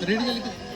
ready, ready.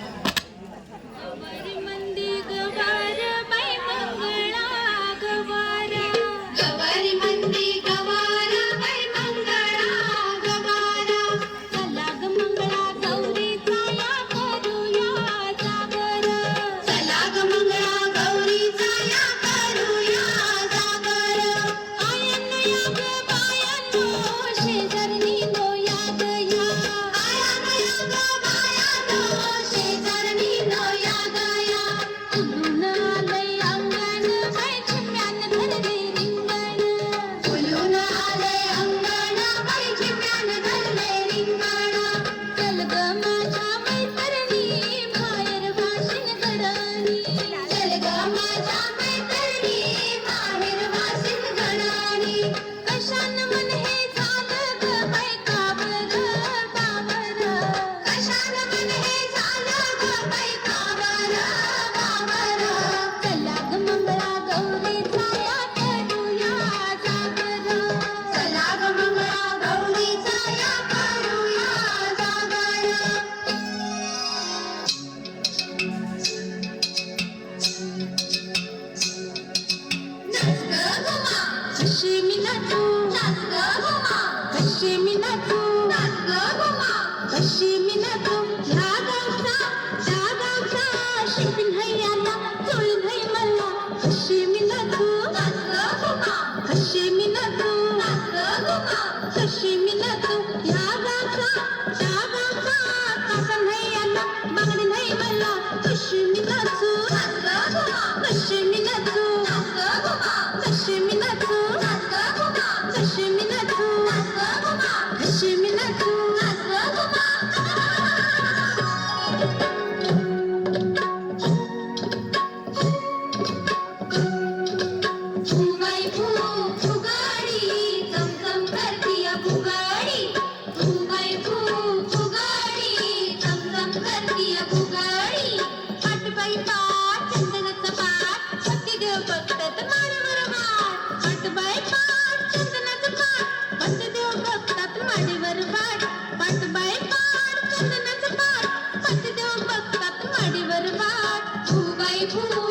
কিছু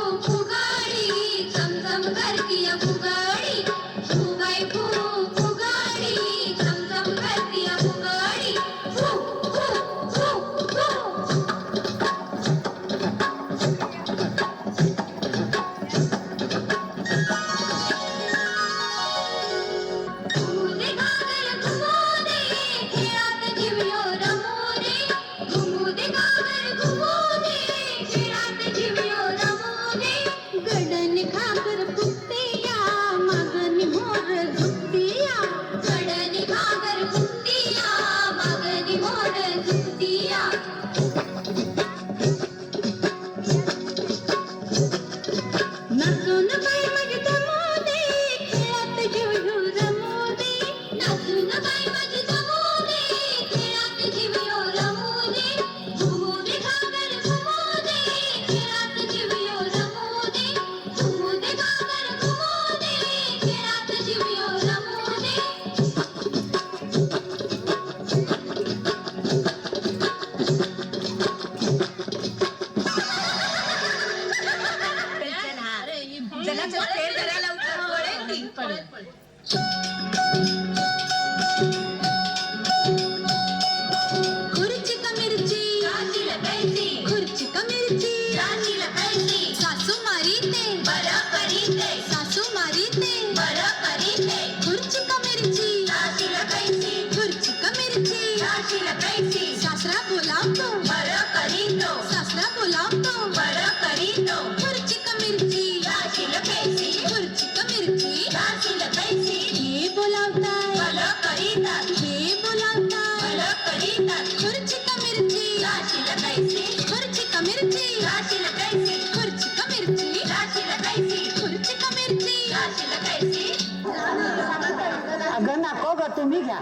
तुम्ही घ्या.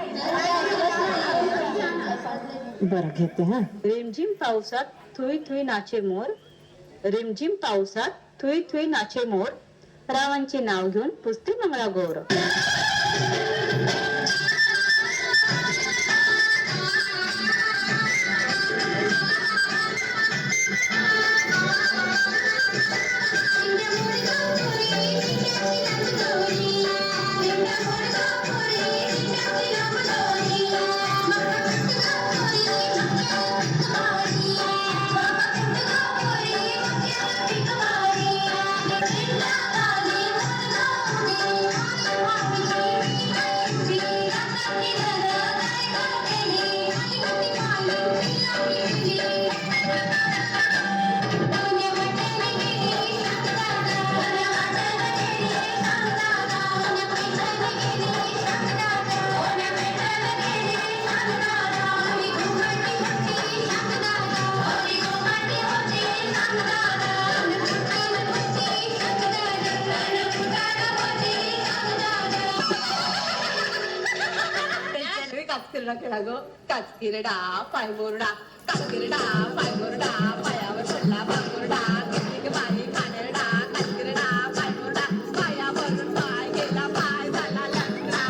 बरं घेते हा. रिमझिम पावसात थुई थुई नाचे मोर. रिमझिम पावसात थुई थुई नाचे मोर. रावांचे नाव घेऊन पुस्ते मंगळा गौर खेळा गो काचकिरडा पायबोरडा काचकिरडा पायबोरडा पायावर पडला पायबोरडा पाय पाय झाला लंगडा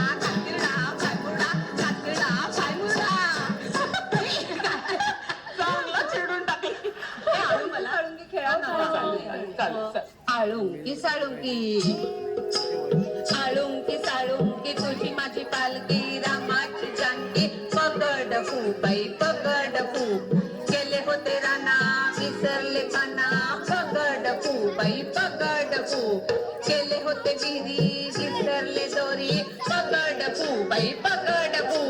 आळुंकी साळुंकी आळुंकी साळुंकी तुझी माझी पालकी పగడపు చెల్లెహొత్తెరనా విసర్లే కన్నా పగడపు పై పగడపు. చెల్లెహొత్తె గిరి విసర్లే దోరి పగడపు పై పగడపు.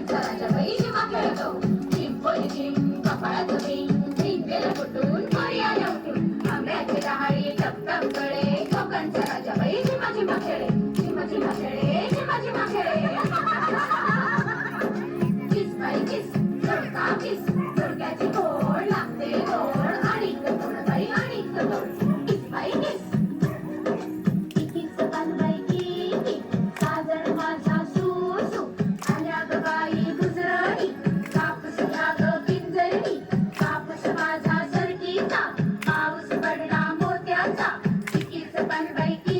vai, vai. Bye, everybody.